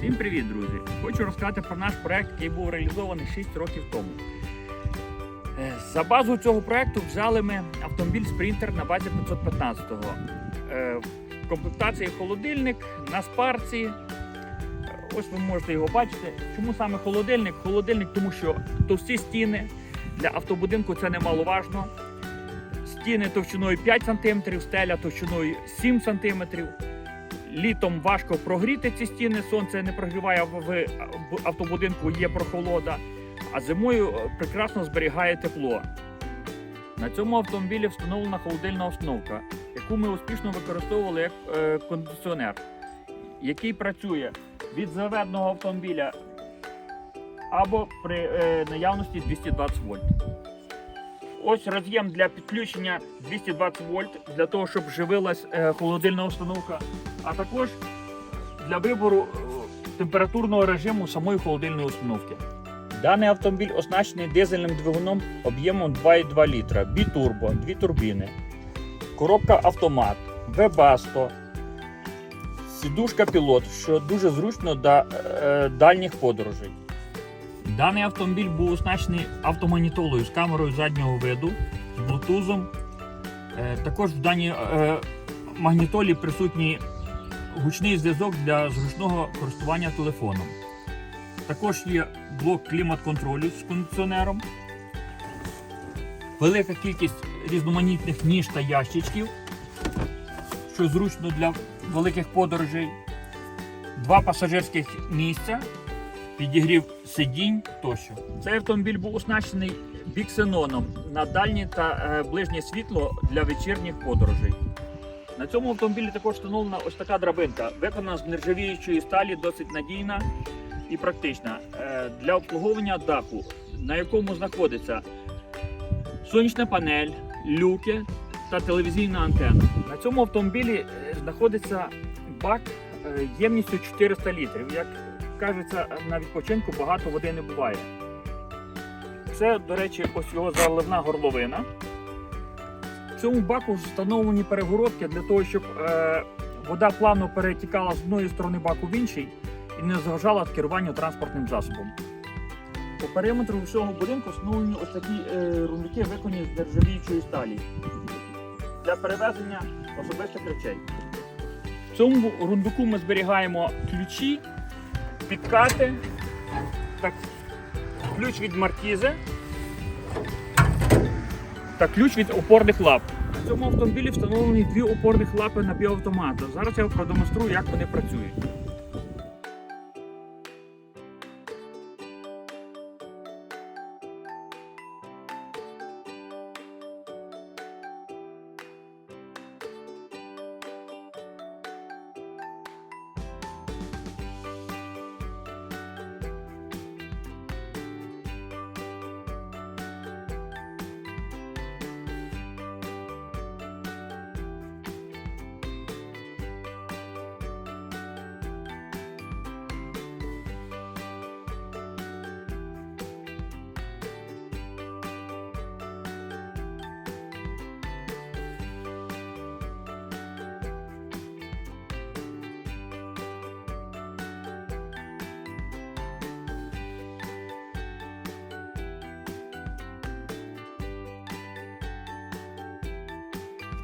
Всім привіт, друзі! Хочу розказати про наш проект, який був реалізований 6 років тому. Е, За базу цього проекту взяли ми автомобіль Спринтер на базі 515-го. Е, В комплектації холодильник на спарці. Е, Ось ви можете його бачити. Чому саме холодильник? Холодильник, тому що товсті стіни для автобудинку це немаловажно. Стіни товщиною 5 см, стеля товщиною 7 см. Літом важко прогріти ці стіни, сонце не прогріває в автобудинку, є прохолода, а зимою е, прекрасно зберігає тепло. На цьому автомобілі встановлена холодильна установка, яку ми успішно використовували як е, кондиціонер, який працює від заведеного автомобіля або при е, наявності 220 вольт. Ось роз'єм для підключення 220 вольт для того, щоб живилась холодильна установка, а також для вибору е, температурного режиму самої холодильної установки. Даний автомобіль оснащений дизельним двигуном об'ємом 2,2 літра, бітурбо, дві турбіни, коробка автомат, Webasto, сідушка пілот, що дуже зручно для е, дальніх подорожей. Даний автомобіль був оснащений автоманітолою з камерою заднього виду, з блутузом. Е, Також в даній магнітолі присутній гучний зв'язок для зручного користування телефоном. Також є блок клімат-контролю з кондиціонером, велика кількість різноманітних ніж та ящичків, що зручно для великих подорожей, два пасажирських місця підігрів сидінь тощо. Цей автомобіль був оснащений біксеноном на дальнє та е, ближнє світло для вечірніх подорожей. На цьому автомобілі також встановлена ось така драбинка, виконана з нержавіючої сталі, досить надійна і практична е, для обслуговування даху, на якому знаходиться сонячна панель, люки та телевізійна антенна. На цьому автомобілі е, знаходиться бак е, ємністю 400 літрів. Як кажеться, на відпочинку багато води не буває. Це, до речі, ось його заливна горловина. В цьому баку встановлені перегородки для того, щоб е, вода плавно перетікала з одної сторони баку в інший і не заважала керуванню транспортним засобом. По периметру всього будинку встановлені ось такі е, рундуки, виконані з нержавіючої сталі для перевезення особистих речей. В цьому рундуку ми зберігаємо ключі, підкати, так, ключ від маркізи та ключ від опорних лап. В цьому автомобілі встановлені дві опорних лапи на напівавтомата. Зараз я продемонструю, як вони працюють.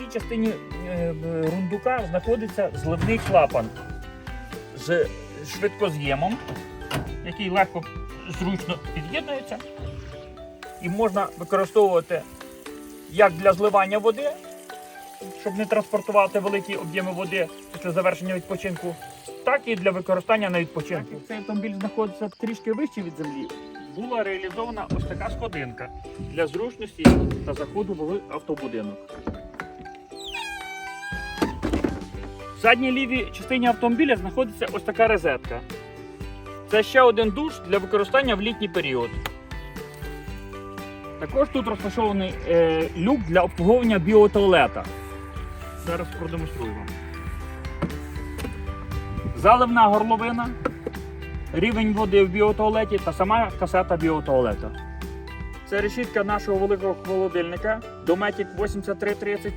Цій частині е, рундука знаходиться зливний клапан з швидкоз'ємом, який легко зручно під'єднується. І можна використовувати як для зливання води, щоб не транспортувати великі об'єми води після завершення відпочинку, так і для використання на відпочинку. Цей автомобіль знаходиться трішки вище від землі. Була реалізована ось така сходинка для зручності та заходу в автобудинок. В задній лівій частині автомобіля знаходиться ось така розетка. Це ще один душ для використання в літній період. Також тут розташований е, люк для обслуговування біотуалета. Зараз продемонструю вам. Заливна горловина, рівень води в біотуалеті та сама касета біотуалета. Це решітка нашого великого холодильника Dometic 8330.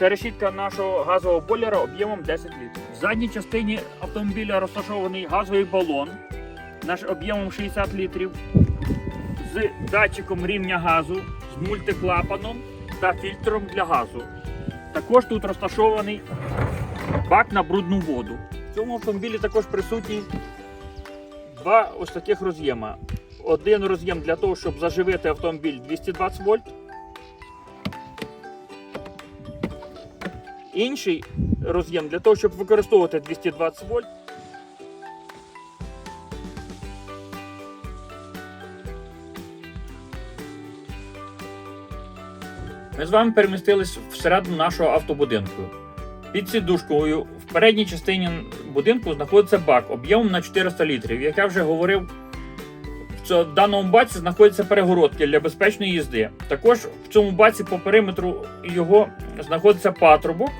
Це решітка нашого газового бойлера об'ємом 10 літрів. В задній частині автомобіля розташований газовий балон наш об'ємом 60 літрів з датчиком рівня газу, з мультиклапаном та фільтром для газу. Також тут розташований бак на брудну воду. В цьому автомобілі також присутні два ось таких роз'єма. Один роз'єм для того, щоб заживити автомобіль 220 вольт. Інший роз'єм для того, щоб використовувати 220 вольт. Ми з вами перемістились всередину нашого автобудинку. Під сідушкою в передній частині будинку знаходиться бак об'ємом на 400 літрів. Як я вже говорив, в даному баці знаходяться перегородки для безпечної їзди. Також в цьому баці по периметру його знаходиться патрубок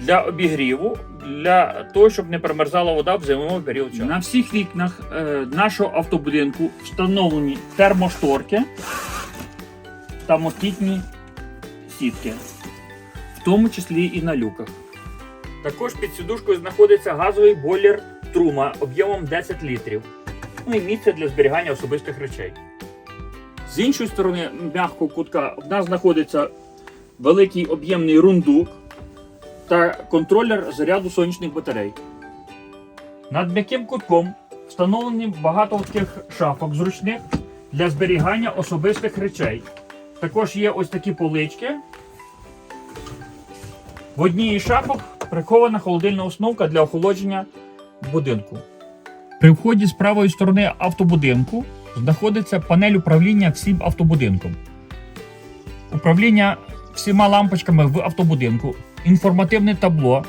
для обігріву, для того, щоб не промерзала вода в зимовий період часу. На всіх вікнах е, нашого автобудинку встановлені термошторки та москітні сітки, в тому числі і на люках. Також під сідушкою знаходиться газовий бойлер трума об'ємом 10 літрів. Ну і місце для зберігання особистих речей. З іншої сторони м'якого кутка в нас знаходиться великий об'ємний рундук та контролер заряду сонячних батарей. Над м'яким кутком встановлені багато таких шафок зручних для зберігання особистих речей. Також є ось такі полички. В одній із шафок прихована холодильна установка для охолодження будинку. При вході з правої сторони автобудинку знаходиться панель управління всім автобудинком. Управління всіма лампочками в автобудинку, інформативне табло,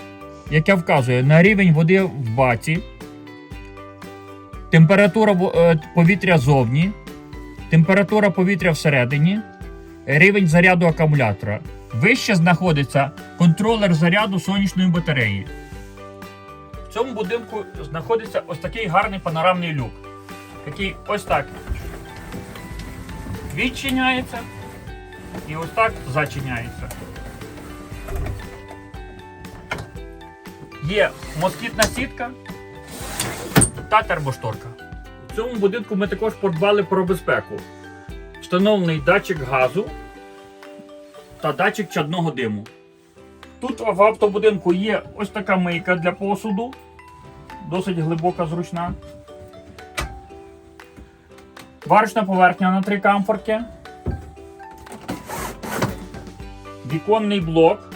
яке вказує на рівень води в баці, температура е, повітря зовні, температура повітря всередині, рівень заряду акумулятора. Вище знаходиться контролер заряду сонячної батареї. В цьому будинку знаходиться ось такий гарний панорамний люк, який ось так відчиняється і ось так зачиняється. Є москітна сітка та термошторка. В цьому будинку ми також подбали про безпеку. Встановлений датчик газу та датчик чадного диму. Тут в автобудинку є ось така мийка для посуду, досить глибока, зручна. Варочна поверхня на три камфорки. Віконний блок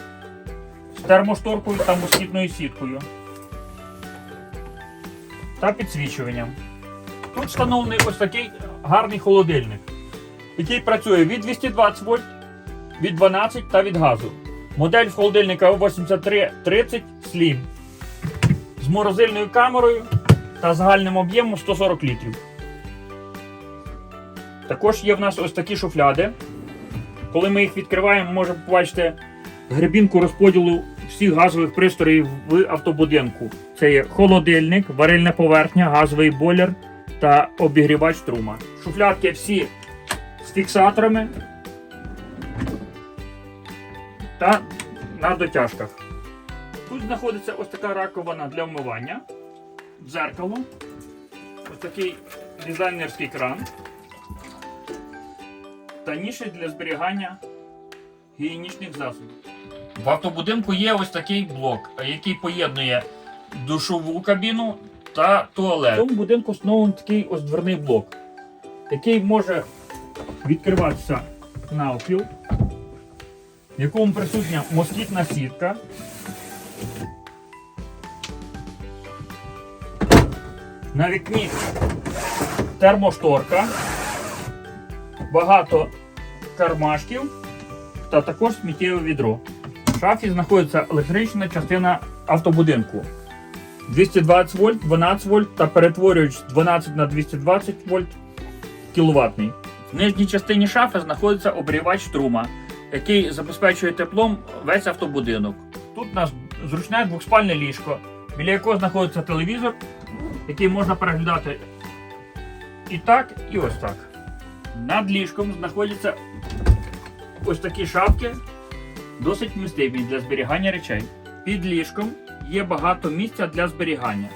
з термошторкою та москітною сіткою. Та підсвічуванням. Тут встановлений ось такий гарний холодильник, який працює від 220 вольт від 12 та від газу. Модель холодильника 8330 Slim з морозильною камерою та загальним об'ємом 140 літрів. Також є в нас ось такі шуфляди. Коли ми їх відкриваємо, можемо побачити грибінку розподілу всіх газових пристроїв в автобудинку. Це є холодильник, варильна поверхня, газовий бойлер та обігрівач трума. Шуфлядки всі з фіксаторами та на дотяжках. Тут знаходиться ось така раковина для вмивання, дзеркало, ось такий дизайнерський кран та ніші для зберігання гігієнічних засобів. В автобудинку є ось такий блок, який поєднує душову кабіну та туалет. В цьому будинку встановлений такий ось дверний блок, який може відкриватися навпіл, в якому присутня москітна сітка. На вікні термошторка, багато кармашків та також сміттєве відро. В шафі знаходиться електрична частина автобудинку. 220 вольт, 12 вольт та перетворювач 12 на 220 вольт кіловатний. В нижній частині шафи знаходиться обрівач трума, який забезпечує теплом весь автобудинок. Тут у нас зручне двохспальне ліжко, біля якого знаходиться телевізор, який можна переглядати і так, і ось так. Над ліжком знаходяться ось такі шапки досить вмістивий для зберігання речей. Під ліжком є багато місця для зберігання.